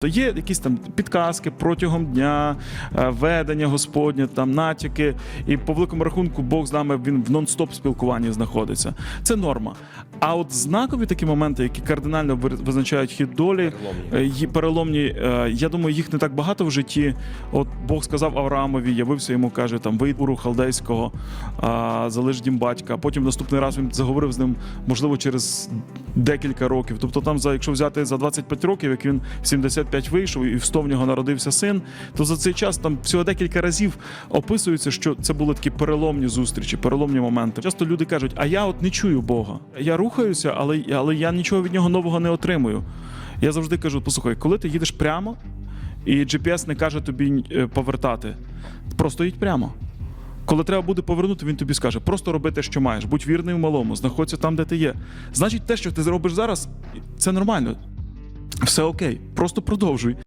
То є якісь там підказки протягом дня, е, ведення Господнє, там натяки, і по великому рахунку Бог з нами він в нон-стоп спілкуванні знаходиться. Це норма. А от знакові такі моменти, які кардинально визначають хід долі, переломні. Е, переломні. Е, я думаю, їх не так багато в житті. От Бог сказав Авраамові, явився йому, каже там вийди уру халдейського, залиш дім батька. Потім наступний раз він заговорив з ним, можливо, через декілька років. Тобто, там, за якщо взяти за 25 років, як він 70 45 вийшов і в сто в нього народився син. То за цей час там всього декілька разів описується, що це були такі переломні зустрічі, переломні моменти. Часто люди кажуть, а я от не чую Бога. Я рухаюся, але але я нічого від нього нового не отримую. Я завжди кажу: послухай, коли ти їдеш прямо, і GPS не каже тобі е, повертати, просто їдь прямо. Коли треба буде повернути, він тобі скаже: просто роби те, що маєш, будь вірний в малому, знаходься там, де ти є. Значить, те, що ти зробиш зараз, це нормально, все окей просто продовжуй.